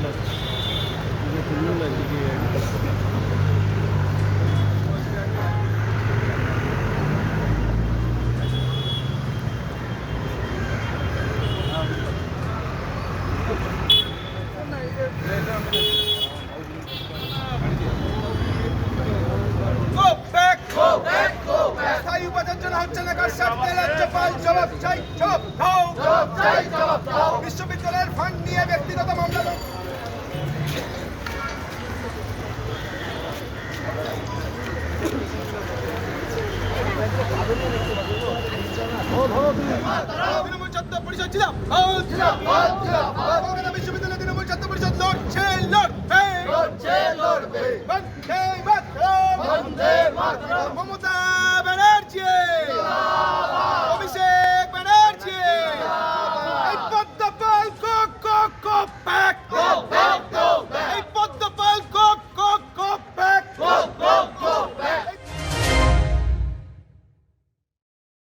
ভালো বিশ্ববিদ্যালয়ের ফান্ড নিয়ে ব্যক্তিগত মামলা ও ভগবান পরিষদ ছিলাম। ছিলাম।